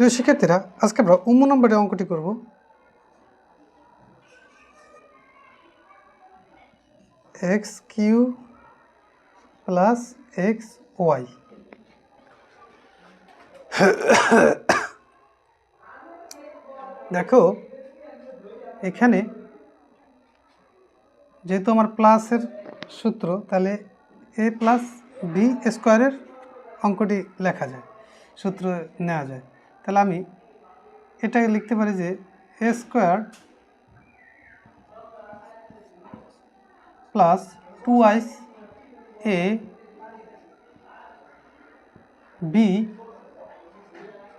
প্রিয় শিক্ষার্থীরা, আজকে আমরা উম্ম নম্বরের অঙ্কটি করব। X cube plus x y দেখো, এখানে যেহেতু আমার প্লাসের সূত্র, তাহলে এ প্লাস বি স্কোয়ারের অঙ্কটি লেখা যায়, সূত্র নেওয়া যায়। তাহলে আমি এটাকে লিখতে পারি যে a square plus two ice a b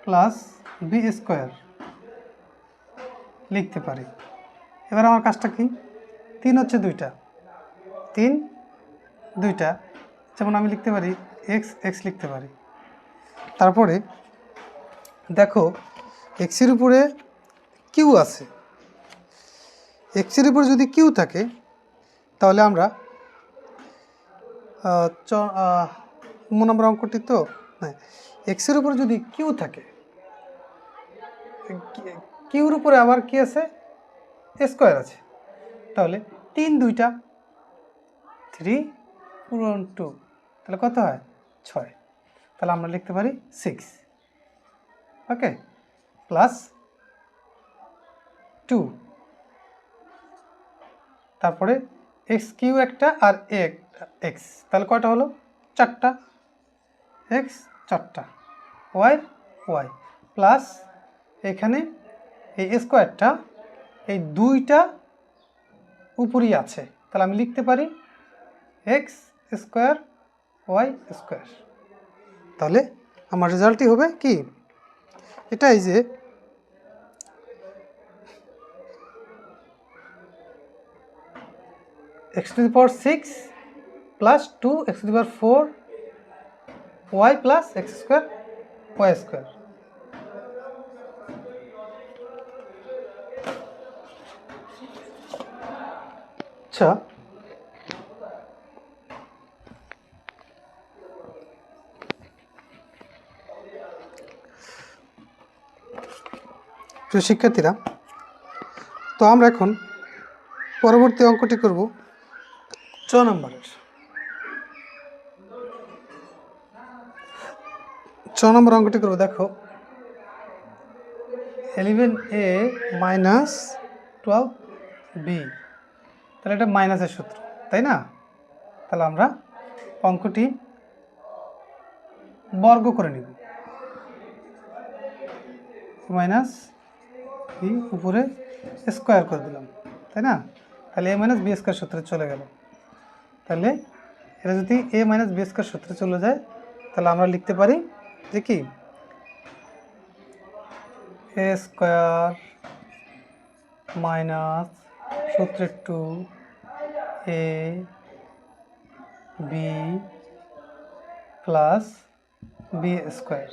plus b square লিখতে পারি। এবার আমার কাজটা কি? তিন হচ্ছে দুইটা। তিন, দুইটা। যেমন আমি লিখতে পারি এক্স এক্স লিখতে পারি। তারপরে দেখো এক্সের উপরে কিউ আছে। এক্সের উপরে যদি কিউ থাকে, তাহলে আমরা উম নম্বর অঙ্কটি তো? হ্যাঁ এক্সের উপরে যদি কিউ থাকে কিউর উপরে আবার কি আছে? স্কোয়ার আছে। তাহলে তিন দুইটা, থ্রি পূরণ টু, তাহলে কত হয়? ছয়। তাহলে আমরা লিখতে পারি সিক্স ওকে প্লাস টু তারপরে এক্স কিউ একটা আর এক্স তাহলে কয়টা হলো? চারটা। এক্স চারটা। ওয়াই ওয়াই প্লাস এখানে এই স্কোয়ারটা এই দুইটা উপরই আছে। তাহলে আমি লিখতে পারি এক্স স্কোয়ার ওয়াই স্কোয়ার তাহলে আমার রেজাল্টই হবে কি? এটাই যে x to the power six plus two x to the power four y plus x square y square আচ্ছা প্রিয় শিক্ষার্থীরা, তো আমরা এখন পরবর্তী অঙ্কটি করব ছ নম্বরের। ছ নম্বর অঙ্কটি করব, দেখো। Eleven a minus twelve b তাহলে এটা মাইনাসের সূত্র, তাই না? তাহলে আমরা অঙ্কটি বর্গ করে নিব। মাইনাস বি উপরে স্কোয়ার করে দিলাম, তাই না? তাহলে এ মাইনাস বি স্কোয়ার সূত্রে চলে গেল। তাহলে এটা যদি এ মাইনাস বি স্কোয়ার সূত্রে চলে যায়, তাহলে আমরা লিখতে পারি যে কি? এ স্কোয়ার মাইনাস সূত্রের two a b plus b square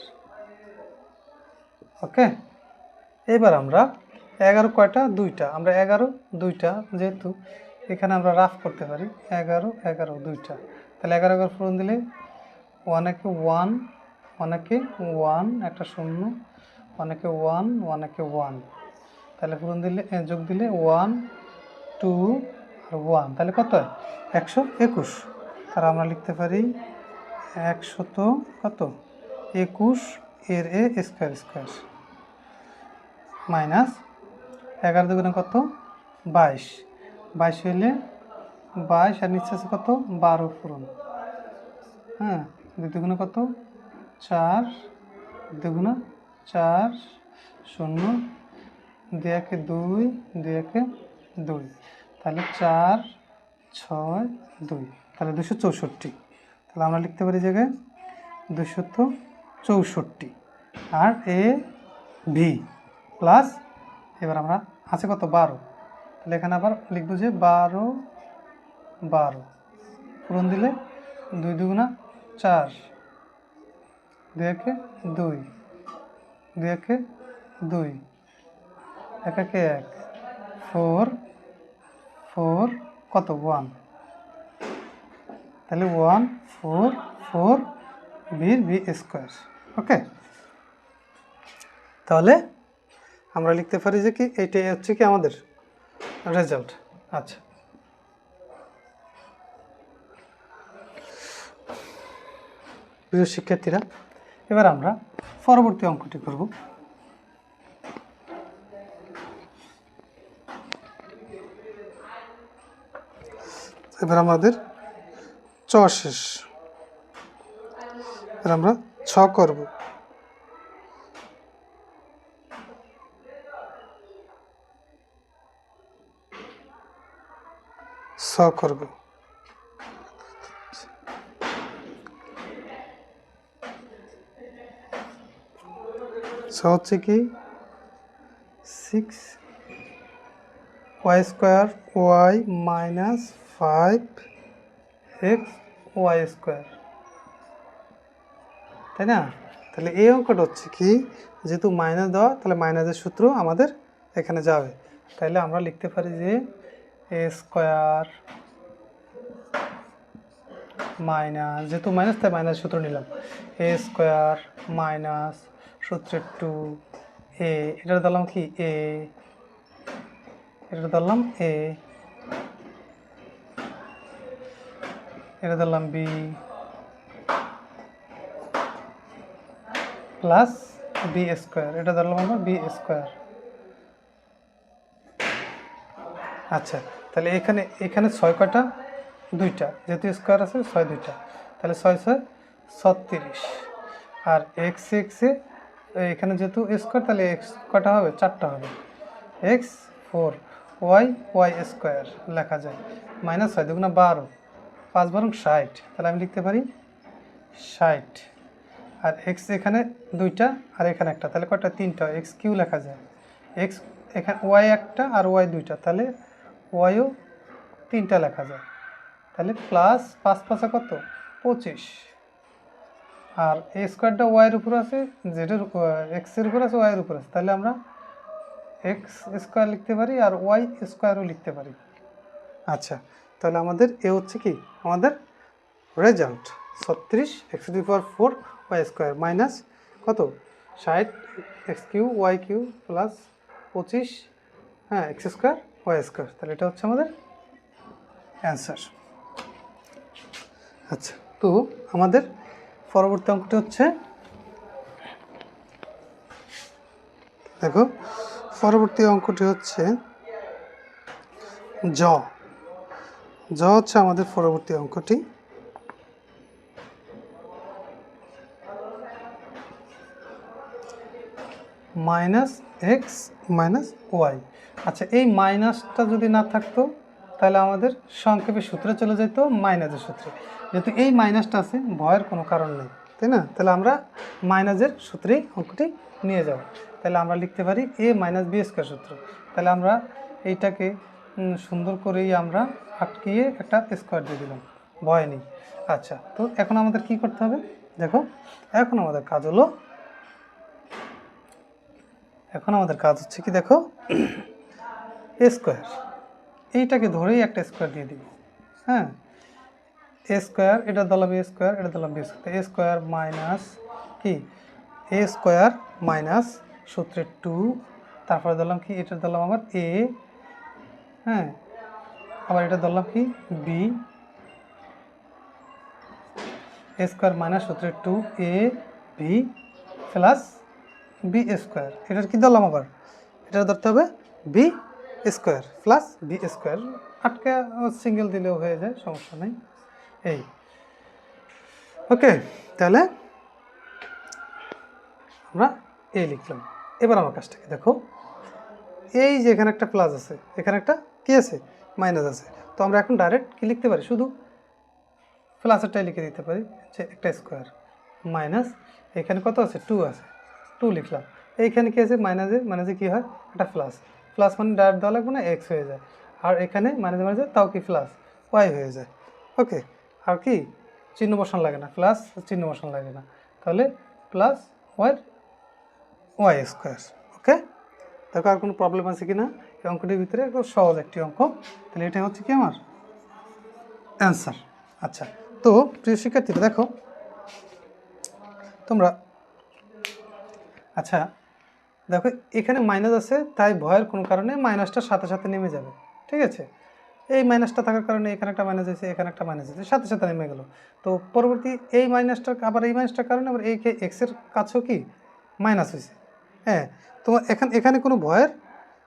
okay এবার আমরা এগারো কয়টা? দুইটা। আমরা এগারো, দুইটা যেহেতু এখানে আমরা রাফ করতে পারি। এগারো এগারো, দুইটা। তাহলে এগারো এগারো পূরণ দিলে অনেকে ওয়ান অনেকে ওয়ান একটা শূন্য অনেকে ওয়ান অনেকে ওয়ান তাহলে পূরণ দিলে যোগ দিলে ওয়ান টু আর ওয়ান তাহলে কত? হয় একশো একুশ। তাহলে আমরা লিখতে পারি একশত কত? একুশ এর এ স্কোয়ার স্কোয়ার। মাইনাস এগারো দুগুণে কত? বাইশ। বাইশ হইলে বাইশ আর নিচে কত? বারো পূরণ। হ্যাঁ দুই দুগুণে কত? চার। দুগুণে চার শূন্য। দুই একে দুই দুই একে দুই। তাহলে চার, ছয়, দুই। তাহলে দুশো চৌষট্টি। তাহলে আমরা লিখতে পারি জায়গায় দুশত চৌষট্টি। আর এ ভি। প্লাস এবার আমরা আছে কত? বারো। তাহলে এখানে আবার লিখব যে বারো বারো। পূরণ দিলে দুই দুগুণা চার। দুই একে দুই। দুই একে দুই। এক একে এক। ফোর ফোর কত? ওয়ান। তাহলে ওয়ান, ফোর ফোর বির বি স্কোয়ার। ওকে? তাহলে আমরা লিখতে পারি যে কি, এইটাই হচ্ছে কি আমাদের রেজাল্ট আচ্ছা। প্রিয় শিক্ষার্থীরা, এবার আমরা পরবর্তী অঙ্কটি করব। এবার আমাদের চ শেষ। এবার আমরা ছ করব। ছ করব। ছ হচ্ছে কি? Six y square y minus five x y square তাই না? তাহলে এই অঙ্কটা হচ্ছে কি? যেহেতু মাইনাস দেওয়া, তাহলে মাইনাসের সূত্র আমাদের এখানে যাবে। তাহলে আমরা লিখতে পারি যে স্কোয়ার মাইনাস, যেহেতু মাইনাস, তাই মাইনাস সূত্র নিলাম। এ স্কোয়ার মাইনাস সূত্রের টু এ এটা দিলাম কি? এ এটা দিলাম এ এটা দিলাম বি প্লাস বি স্কোয়ার, এটা ধরলাম আমরা বি স্কোয়ার। আচ্ছা তাহলে এখানে এখানে ছয় কয়টা? দুইটা, যেহেতু স্কোয়ার আছে, ছয় দুইটা। তাহলে ছয় ছয়, ছত্রিশ। আর এক্স এক্সে এখানে যেহেতু স্কোয়ার তাহলে এক্স কটা হবে? চারটা হবে। X four y y square লেখা যায়। মাইনাস ছয় দুগুণা বারো, পাঁচ বরং ষাট। তাহলে আমি লিখতে পারি ষাট। আর এক্স এখানে দুইটা, আর এখানে একটা। তাহলে কটা তিনটা। এক্স কিউ লেখা যায়। এক্স এখানে ওয়াই একটা আর ওয়াই দুইটা। তাহলে ওয়াইও তিনটা লেখা যায়। তাহলে প্লাস পাঁচ পাঁচা কত? পঁচিশ। আর এ স্কোয়ারটা ওয়াইয়ের উপর আছে জেডের এক্সের উপর আছে ওয়াইয়ের উপর আছে। তাহলে আমরা এক্স স্কোয়ার লিখতে পারি আর ওয়াই স্কোয়ারও লিখতে পারি। আচ্ছা তাহলে আমাদের এ হচ্ছে কি? আমাদের রেজাল্ট ছত্রিশ x to power four y square minus কত? ষাট x cube y cube plus পঁচিশ হ্যাঁ এক্স স্কোয়ার ওয়াই স্কোয়ার তাহলে এটা হচ্ছে আমাদের অ্যান্সার আচ্ছা তো আমাদের পরবর্তী অঙ্কটি হচ্ছে, দেখো, পরবর্তী অঙ্কটি হচ্ছে জ জ হচ্ছে আমাদের পরবর্তী অঙ্কটি। Minus x minus y. আচ্ছা এই মাইনাসটা যদি না থাকতো, তাহলে আমাদের সংক্ষেপে সূত্রে চলে যেত মাইনাসের সূত্রে। যেহেতু এই মাইনাসটা আছে, ভয়ের কোনো কারণ নেই, তাই না? তাহলে আমরা মাইনাসের সূত্রেই অঙ্কটি নিয়ে যাব। তাহলে আমরা লিখতে পারি এ মাইনাস বি স্কোয়ার সূত্র। তাহলে আমরা এইটাকে সুন্দর করেই আমরা আটকিয়ে একটা স্কোয়ার দিয়ে দিলাম। ভয় নেই। আচ্ছা তো এখন আমাদের কি করতে হবে? দেখো, এখন আমাদের কাজ হলো এখন আমাদের কাজ হচ্ছে কি দেখো এ স্কোয়ার এইটাকে ধরেই একটা স্কোয়ার দিয়ে দিব হ্যাঁ? এ স্কোয়ার এটা দিলাম এ স্কোয়ার এটা দিলাম b square a square minus কি? এ স্কোয়ার মাইনাস সূত্রের টু তারপরে দিলাম কি? এটা দিলাম আমার এ হ্যাঁ? আবার এটা ধরলাম কি? বি এ স্কোয়ার মাইনাস সূত্রের two a b plus b square এটার কি ধরলাম আবার? এটা ধরতে হবে b square plus b square আটকে সিঙ্গেল দিলেও হয়ে যায়, সমস্যা নেই। এই। ওকে তাহলে আমরা এ লিখলাম। এবার আমার কাজটাকে দেখো। এই যে এখানে একটা প্লাস আছে, এখানে একটা কি আছে? মাইনাস আছে। তো আমরা এখন ডাইরেক্ট কি লিখতে পারি? শুধু প্লাসেরটাই লিখে দিতে পারি, যে একটা স্কোয়ার মাইনাস এখানে কত আছে? টু আছে। টু লিখলাম। এইখানে কি আছে? মাইনাসে মাইনাসে কি হয়? একটা প্লাস প্লাস মানে ডাইরেক্ট দেওয়া লাগবে না এক্স হয়ে যায়। আর এখানে মাইনাসে মাইনাসে তাও কি প্লাস ওয়াই হয়ে যায়। ওকে আর কি? চিহ্ন বসান লাগে না। প্লাস চিহ্ন বসান লাগে না। তাহলে plus y y square okay দেখো আর কোনো প্রবলেম আছে কি না এই অঙ্কটির ভিতরে একদম সহজ একটি অঙ্ক। তাহলে এটা হচ্ছে কি আমার? অ্যান্সার আচ্ছা তো প্রিয় শিক্ষার্থীরা, দেখো, তোমরা আচ্ছা দেখো এখানে মাইনাস আছে, তাই ভয়ের কোনো কারণে মাইনাসটার সাথে সাথে নেমে যাবে, ঠিক আছে? এই মাইনাসটা থাকার কারণে এখানে একটা মাইনাস আছে এখানে একটা মাইনাস আছে সাথে সাথে নেমে গেল। তো পরবর্তী এই মাইনাসটার আবার এই মাইনাসটার কারণে আবার এই এক্সের কাছেও কি মাইনাস হয়েছে। হ্যাঁ তোমার এখানে এখানে কোনো ভয়ের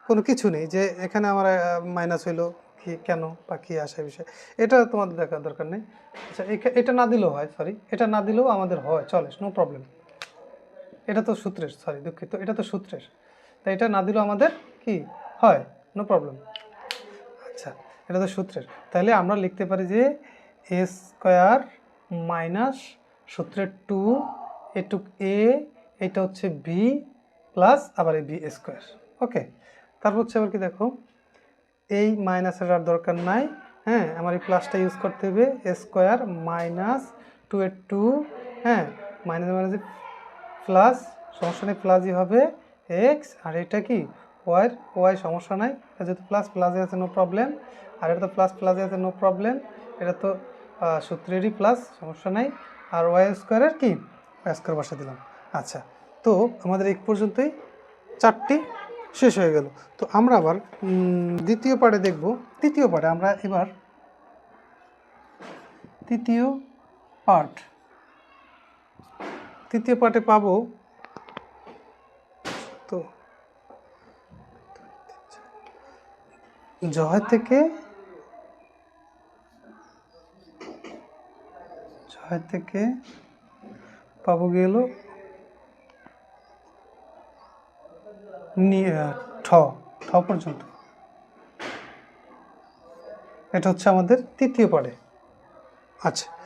কোনো কিছু নেই যে এখানে আমার মাইনাস হইল কি, কেন বা কী আসে বিষয়। এটা তোমাদের দেখার দরকার নেই। আচ্ছা এটা না দিলেও হয় সরি এটা না দিলেও আমাদের হয়, চলে নো প্রবলেম এটা তো সূত্রের সরি দুঃখিত, এটা তো সূত্রের। তাই এটা না দিলেও আমাদের কি? হয় নো প্রবলেম আচ্ছা এটা তো সূত্রের। তাহলে আমরা লিখতে পারি যে এ স্কোয়ার মাইনাস সূত্রের টু এটুক এ এটা হচ্ছে বি প্লাস আবার এই বি স্কোয়ার ওকে তারপর হচ্ছে আবার কি দেখো? এই মাইনাসের আর দরকার নাই। হ্যাঁ আমার এই প্লাসটা ইউজ করতে হবে। এ স্কোয়ার মাইনাস টু এর টু হ্যাঁ মাইনাস মাইনাস প্লাস সমস্যা নেই, প্লাসই হবে এক্স আর এটা কি? ওয়াইয়ের ওয়াই সমস্যা নাই। এটা যেহেতু প্লাস প্লাসে আছে নো প্রবলেম আর এটা তো প্লাস প্লাসে আছে নো প্রবলেম এটা তো সূত্রেরই প্লাস সমস্যা নাই। আর ওয়াই স্কোয়ারের কি? ওয়াই স্কোয়ার বসা দিলাম। আচ্ছা তো আমাদের এই পর্যন্তই। চারটি শেষ হয়ে গেল। তো আমরা আবার দ্বিতীয় পার্টে দেখব। তৃতীয় পার্টে আমরা এবার, তৃতীয় পার্ট তৃতীয় পার্টে পাবো। তো, জয় থেকে জয় থেকে পাবো গেল ঠ ঠ পর্যন্ত। এটা হচ্ছে আমাদের তৃতীয় পার্টে। আচ্ছা।